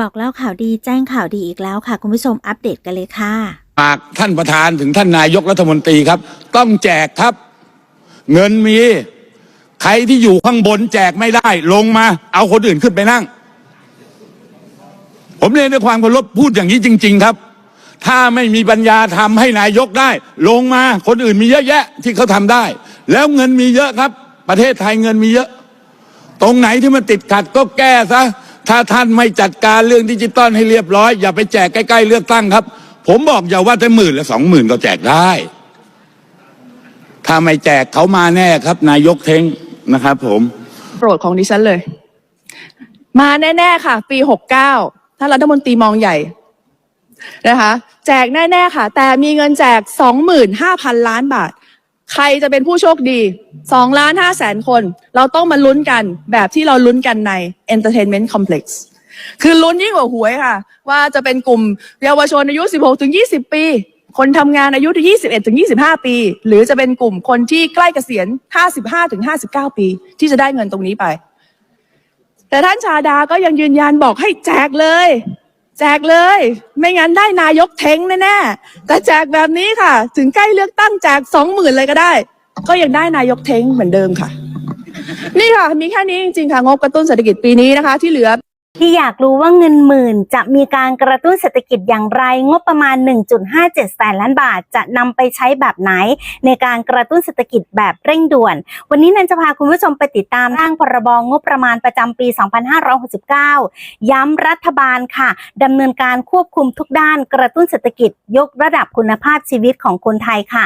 บอกเล่าข่าวดีแจ้งข่าวดีอีกแล้วค่ะ คุณผู้ชมอัปเดตกันเลยค่ะ ฝากท่านประธานถึงท่านนายกรัฐมนตรีครับ ต้องแจกครับ เงินมี ใครที่อยู่ข้างบนแจกไม่ได้ ลงมา เอาคนอื่นขึ้นไปนั่ง ผมเรียนด้วยความเคารพพูดอย่างนี้จริง ๆ ครับ ถ้าไม่มีปัญญาทำให้นายกได้ ลงมาคนอื่นมีเยอะแยะ ที่เขาทำได้ แล้วเงินมีเยอะครับ ประเทศไทยเงินมีเยอะ ตรงไหนที่มันติดขัดก็แก้ซะ ถ้าท่านไม่จัดการเรื่องดิจิตอลให้เรียบร้อย อย่าไปแจกใกล้ๆเลือกตั้งครับ ผมบอกอย่าว่าแต่หมื่นละสองหมื่นก็แจกได้ ถ้าไม่แจกเขามาแน่ครับ นายกเท้งนะครับผม โปรดของดิฉันเลย มาแน่ ๆ ค่ะ ปี69ท่านรัฐมนตรีมองใหญ่นะคะ แจกแน่ ๆ ค่ะ แต่มีเงินแจก25,000ล้านบาท ใครจะเป็นผู้โชคดี2ล้าน5แสนคน เราต้องมาลุ้นกันแบบที่เราลุ้นกันใน Entertainment Complex คือลุ้นยิ่งกว่าหวยค่ะ ว่าจะเป็นกลุ่มเยาวชนอายุ 16ถึง20 ปี คนทำงานอายุ21ถึง25 ปี หรือจะเป็นกลุ่มคนที่ใกล้เกษียณ 55ถึง59 ปี ที่จะได้เงินตรงนี้ไป แต่ท่านชาดาก็ยังยืนยันบอกให้แจกเลย แจกเลย ไม่งั้นได้นายกเท้งแน่ๆแต่แจกแบบนี้ค่ะ ถึงใกล้เลือกตั้งแจกสองหมื่นเลยก็ได้ ก็ยังได้นายกเท้งเหมือนเดิมค่ะ นี่ค่ะ มีแค่นี้จริงๆค่ะงบกระตุ้นเศรษฐกิจปีนี้นะคะ ที่เหลือ ที่อยากรู้ว่าเงินหมื่น จะมีการกระตุ้นเศรษฐกิจอย่างไร งบประมาณ 1.57แสนล้านบาท จะนำไปใช้แบบไหน ในการกระตุ้นเศรษฐกิจแบบเร่งด่วน วันนี้นันจะพาคุณผู้ชมไปติดตามร่างพรบงบประมาณประจำปี 2569 ย้ำรัฐบาลค่ะดำเนินการควบคุมทุกด้านกระตุ้นเศรษฐกิจ ยกระดับคุณภาพชีวิตของคนไทยค่ะ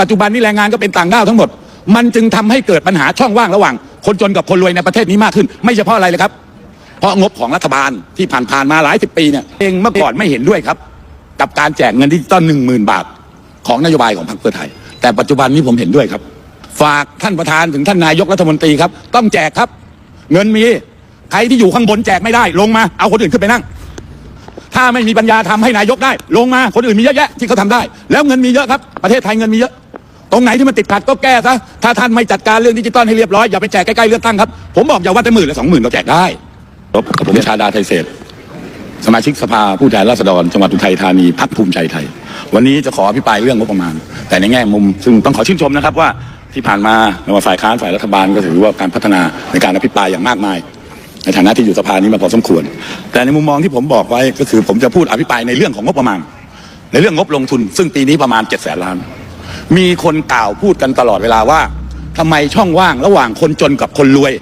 ปัจจุบันนี้แรงงานก็เป็นต่างด้าวทั้งหมด มันจึงทำให้เกิดปัญหาช่องว่างระหว่าง คนจนกับคนรวยในประเทศนี้มากขึ้น ไม่เฉพาะอะไรเลยครับ เพราะงบของรัฐบาลที่ผ่านๆมาหลายสิบปีเนี่ยเองเมื่อก่อนไม่เห็นด้วยครับ กับการแจกเงินดิจิตอลหนึ่งหมื่นบาท ของนโยบายของพรรคเพื่อไทย แต่ปัจจุบันนี้ผมเห็นด้วยครับ ฝากท่านประธานถึงท่านนายกรัฐมนตรีครับ ต้องแจกครับ เงินมีใครที่อยู่ข้างบนแจกไม่ได้ ลงมาเอาคนอื่นขึ้นไปนั่ง ถ้าไม่มีปัญญาทำให้นายกได้ ลงมาคนอื่นมีเยอะแยะที่เขาทำได้ แล้วเงินมีเยอะครับ ประเทศไทยเงินมีเยอะตรงไหนที่มันติดขัดก็แก้ซะถ้าท่านไม่จัดการเรื่องดิจิตอลให้เรียบร้อยอย่าไปแจกใกล้ๆเลือกตั้งครับผมบอกอย่าว่าแต่หมื่นละสองหมื่นก็แจกได้ค รับผมชาดาไทยเศษสมาชิกสภาผู้แทนราษฎรจังหวัดอุทัยธานีพักภูมิใจไทย วันนี้จะขออภิปรายเรื่องงบประมาณ แต่ในแง่มุม ซึ่งต้องขอชื่นชมนะครับว่าที่ผ่านมาไม่ว่าฝ่ายค้านฝ่ายรัฐบาลก็ถือว่าการพัฒนาในการอภิปรายอย่างมากมาย ในฐานะที่อยู่สภานี้มาพอสมควร แต่ในมุมมองที่ผมบอกไว้ก็คือ ผมจะพูดอภิปรายในเรื่องของงบประมาณ ในเรื่องงบลงทุน ซึ่งปีนี้ประมาณ7จ็ดแสนล้าน มีคนกล่าวพูดกันตลอดเวลาว่าทำไมช่องว่างระหว่างคนจนกับคนรวย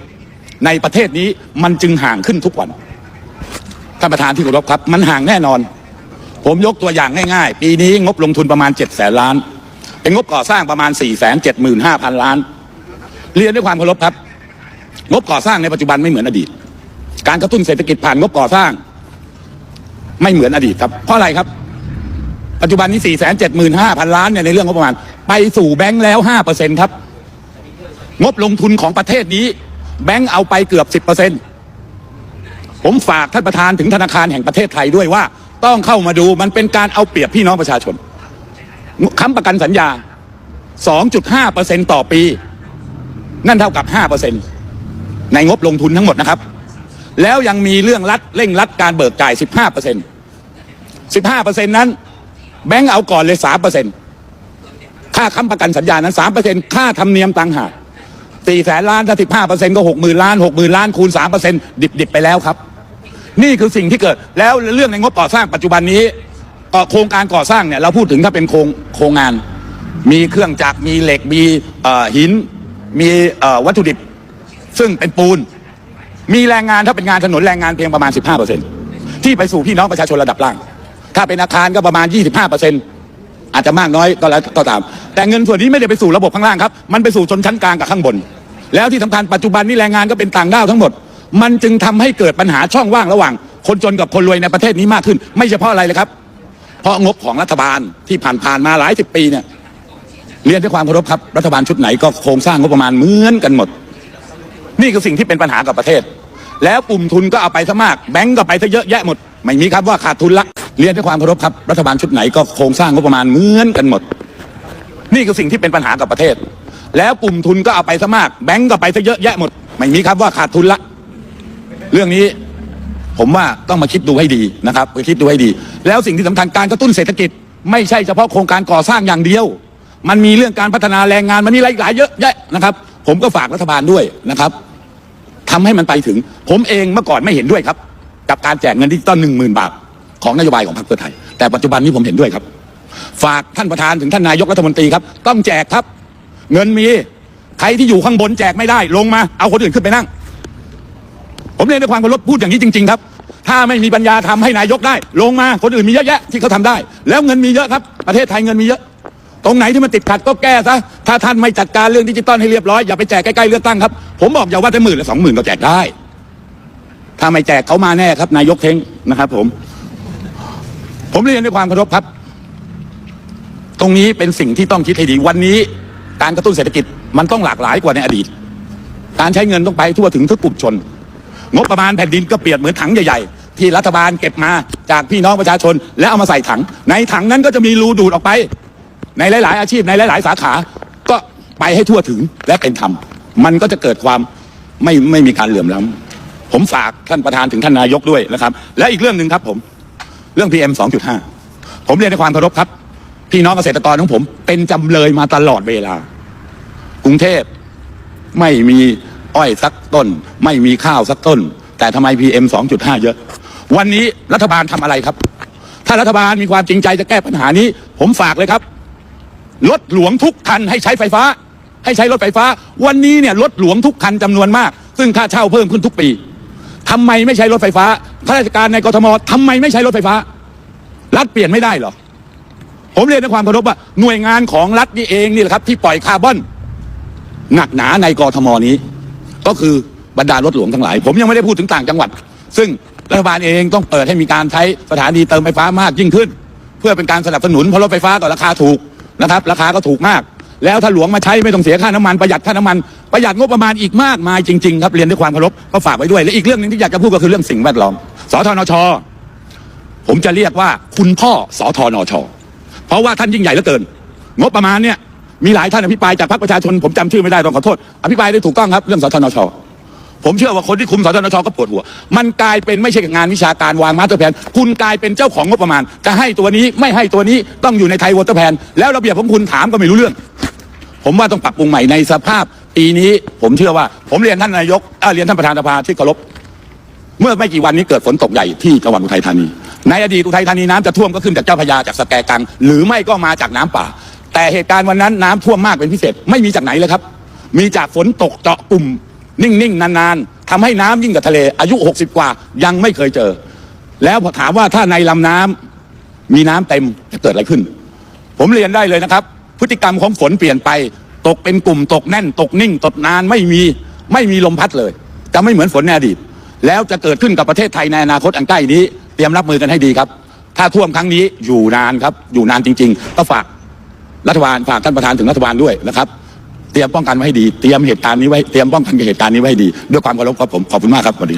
ในประเทศนี้มันจึงห่างขึ้นทุกวันท่านประธานที่เคารพครับ มันห่างแน่นอน ผมยกตัวอย่างง่ายๆ ปีนี้งบลงทุนประมาณ7จ็ดแสนล้าน เป็นงบก่อสร้างประมาณ4ี่แสนเจ็ดหมื่นห้าพันล้าน เรียนด้วยความเคารพครับ งบก่อสร้างในปัจจุบันไม่เหมือนอดีต การกระตุ้นเศรษฐกิจผ่านงบก่อสร้าง ไม่เหมือนอดีตครับ เพราะอะไรครับ ปัจจุบันนี้4ี่แสนเจ็ดหมื่นห้าพันล้านเนี่ยในเรื่องงบประมาณ ไปสู่แบงค์แล้วห้าเปอร์เซ็นครับ งบลงทุนของประเทศนี้ แบงค์เอาไปเกือบสิบเปอร์เซ็นผมฝากท่านประธานถึงธนาคารแห่งประเทศไทยด้วยว่า ต้องเข้ามาดูมันเป็นการเอาเปรียบพี่น้องประชาชนค้ำประกันสัญญา 2.5เปอร์เซ็นต่อปี นั่นเท่ากับ5เปอร์เซ็นในงบลงทุนทั้งหมดนะครับ แล้วยังมีเรื่องรัดเร่งรัดการเบิกจ่าย 15เปอร์เซ็น15เปอร์เซ็นนั้นแบงก์เอาก่อนเลย3เปอร์เซ็นค่าค้ำประกันสัญญานั้น3เปอร์เซ็นค่าธรรมเนียมต่างหาก 4แสนล้านถ้า15เปอร์เซ็นต์ก็6 0,000ล้าน6 0,000ล้านคูณ3เปอร์เซ็นดิบดิบไปแล้วครับ นี่คือสิ่งที่เกิดแล้วเรื่องในงบก่อสร้างปัจจุบันนี้โครงการก่อสร้างเนี่ยเราพูดถึงถ้าเป็นโครงโครงงาน มีเครื่องจักรมีเหล็กมีหิน มีวัตถุดิบ ซึ่งเป็นปูน มีแรงงานถ้าเป็นงานถนนแรงงานเพียงประมาณ 15%ที่ไปสู่พี่น้องประชาชนระดับล่าง ถ้าเป็นอาคารก็ประมาณ 25%อาจจะมากน้อยก็แล้วก็ตาม แต่เงินส่วนนี้ไม่ได้ไปสู่ระบบข้างล่างครับ มันไปสู่ชนชั้นกลางกับข้างบน แล้วที่สำคัญปัจจุบันนี้แรงงานก็เป็นต่างด้าวทั้งหมด มันจึงทำให้เกิดปัญหาช่องว่างระหว่าง คนจนกับคนรวยในประเทศนี้มากขึ้น ไม่เฉพาะอะไรเลยครับ เพราะงบของรัฐบาลที่ผ่านๆมาหลายสิบปีเนี่ยเรียนด้วยความเคารพครับรัฐบาลชุดไหนก็โครงสร้างงบประมาณเหมือนกันหมด นี่คือสิ่งที่เป็นปัญหากับประเทศ แล้วกลุ่มทุนก็เอาไปซะมากแบงก์ก็ไปซะเยอะแยะหมด ไม่มีครับว่าขาดทุนละเรียนด้วยความเคารพครับรัฐบาลชุดไหนก็โครงสร้างงบประมาณเหมือนกันหมด นี่คือสิ่งที่เป็นปัญหากับประเทศ แล้วกลุ่มทุนก็เอาไปซะมาก แบงก์ก็ไปซะเยอะแยะหมด ไม่มีครับว่าขาดทุนละ เรื่องนี้ผมว่าต้องมาคิดดูให้ดีนะครับไปคิดดูให้ดี แล้วสิ่งที่สำคัญการกระตุ้นเศรษฐกิจ ไม่ใช่เฉพาะโครงการก่อสร้างอย่างเดียว มันมีเรื่องการพัฒนาแรงงานมันมีอะไรอีกหลายเยอะแยะนะครับ ผมก็ฝากรัฐบาลด้วยนะครับทำให้มันไปถึง ผมเองเมื่อก่อนไม่เห็นด้วยครับ กับการแจกเงินดิจิตอลหนึ่งหมื่นบาทของนโยบายของพรรคเพื่อไทย แต่ปัจจุบันนี้ผมเห็นด้วยครับ ฝากท่านประธานถึงท่านนายกรัฐมนตรีครับ ต้องแจกครับ เงินมี ใครที่อยู่ข้างบนแจกไม่ได้ ลงมา เอาคนอื่นขึ้นไปนั่ง ผมเรียนด้วยความเคารพพูดอย่างนี้จริง ๆ ครับ ถ้าไม่มีปัญญาทำให้นายกได้ ลงมาคนอื่นมีเยอะแยะที่เขาทำได้ แล้วเงินมีเยอะครับ ประเทศไทยเงินมีเยอะ ตรงไหนที่มันติดขัดก็แก้ซะถ้าท่านไม่จัดการเรื่องดิจิตอลให้เรียบร้อยอย่าไปแจกใกล้ๆเลือกตั้งครับผมบอกอย่าว่าแต่หมื่นหรือสองหมื่นก็แจกได้ ถ้าไม่แจกเขามาแน่ครับนายกเท้งนะครับผม ผมเรียนด้วยความเคารพครับ ตรงนี้เป็นสิ่งที่ต้องคิดให้ดีวันนี้ การกระตุ้นเศรษฐกิจมันต้องหลากหลายกว่าในอดีต การใช้เงินต้องไปทั่วถึงทุกกลุ่มชน งบประมาณแผ่นดินก็เปรียบเหมือนถังใหญ่ๆ ที่รัฐบาลเก็บมาจากพี่น้องประชาชน แล้วเอามาใส่ถัง ในถังนั้นก็จะมีรูดูดออกไป ในหลาย ๆ อาชีพในหลาย ๆ สาขา ก็ไปให้ทั่วถึงและเป็นธรรมมันก็จะเกิดความไม่ไม่มีการเหลื่อมล้ำผมฝากท่านประธานถึงท่านนายกด้วยนะครับ และอีกเรื่องหนึ่งครับผม เรื่อง PM 2.5 ผมเรียนในความเคารพครับ พี่น้องเกษตรกรของผม เป็นจำเลยมาตลอดเวลา กรุงเทพไม่มีอ้อยสักต้น ไม่มีข้าวสักต้น แต่ทำไม PM 2.5 เยอะ วันนี้รัฐบาลทำอะไรครับ ถ้ารัฐบาลมีความจริงใจจะแก้ปัญหานี้ ผมฝากเลยครับรถหลวงทุกคันให้ใช้ไฟฟ้า ให้ใช้รถไฟฟ้า วันนี้เนี่ยรถหลวงทุกคันจำนวนมาก ซึ่งค่าเช่าเพิ่มขึ้นทุกปีทำไมไม่ใช้รถไฟฟ้าข้าราชการในกรทมทำไมไม่ใช้รถไฟฟ้า รัฐเปลี่ยนไม่ได้หรอ ผมเรียนด้วยความเคารพว่าหน่วยงานของรัฐนี่เองนี่แหละครับ ที่ปล่อยคาร์บอนหนักหนาในกรทมนี้ ก็คือบรรดารถหลวงทั้งหลาย ผมยังไม่ได้พูดถึงต่างจังหวัด ซึ่งรัฐบาลเองต้องเปิดให้มีการใช้สถานีเติมไฟฟ้ามากยิ่งขึ้น เพื่อเป็นการสนับสนุนเพราะรถไฟฟ้าก็ราคาถูกนะครับ ราคาก็ถูกมาก แล้วถ้าหลวงมาใช้ไม่ต้องเสียค่าน้ำมันประหยัดค่าน้ำมันประหยัดงบประมาณอีกมากมายจริงๆครับเรียนด้วยความเคารพก็ฝากไว้ด้วยและอีกเรื่องหนึงที่อยากจะพูดก็คือเรื่องสิ่งแวดล้อมสทนช ผมจะเรียกว่าคุณพ่อสทนช เพราะว่าท่านยิ่งใหญ่เหลือเกิน งบประมาณเนี่ยมีหลายท่านอภิปรายจากพรรคประชาชนผมจำชื่อไม่ได้ต้องขอโทษ อภิปรายได้ถูกต้องครับเรื่องสทนชผมเชื่อว่าคนที่คุมสทนชก็ปวดหัว มันกลายเป็นไม่ใช่งานวิชาการวางมาตรแผน คุณกลายเป็นเจ้าของงบประมาณ จะให้ตัวนี้ไม่ให้ตัวนี้ต้องอยู่ในไทยวอเตอร์แผนแล้วระเบียบของคุณถามก็ไม่รู้เรื่อง ผมว่าต้องปรับปรุงใหม่ในสภาพปีนี้ผมเชื่อว่า ผมเรียนท่านนายกเอ่อเรียนท่านประธานสภาที่เคารพเมื่อไม่กี่วันนี้เกิดฝนตกใหญ่ที่จังหวัดอุทัยธานี ในอดีตอุทัยธานีน้ำจะท่วมก็ขึ้นจากเจ้าพระยาจากสแกกัง หรือไม่ก็มาจากน้ำป่า แต่เหตุการณ์วันนั้นน้ำท่วมมากเป็นพิเศษไม่มีจากไหนเลยครับ มีจากฝนตกเจาะกลุ่ม นิ่งๆ นานๆทำให้น้ำยิ่งกับทะเลอายุ 60 กว่ายังไม่เคยเจอ แล้วพอถามว่าถ้าในลำน้ำมีน้ำเต็มจะเกิดอะไรขึ้น ผมเรียนได้เลยนะครับ พฤติกรรมของฝนเปลี่ยนไป ตกเป็นกลุ่มตกแน่น ตกนิ่ง ตกนานไม่มีไม่มีลมพัดเลย จะไม่เหมือนฝนในอดีตแล้วจะเกิดขึ้นกับประเทศไทยในอนาคตอันใกล้นี้ เตรียมรับมือกันให้ดีครับ ถ้าท่วมครั้งนี้อยู่นานครับ อยู่นานจริง ๆ ก็ฝากรัฐบาลฝากท่านประธานถึงรัฐบาลด้วยนะครับ เตรียมป้องกันไว้ให้ดี เตรียมเหตุการณ์นี้ไว้ เตรียมป้องกันกับเหตุการณ์นี้ไว้ให้ดี ด้วยความเคารพครับผม ขอบคุณมากครับสวัสดี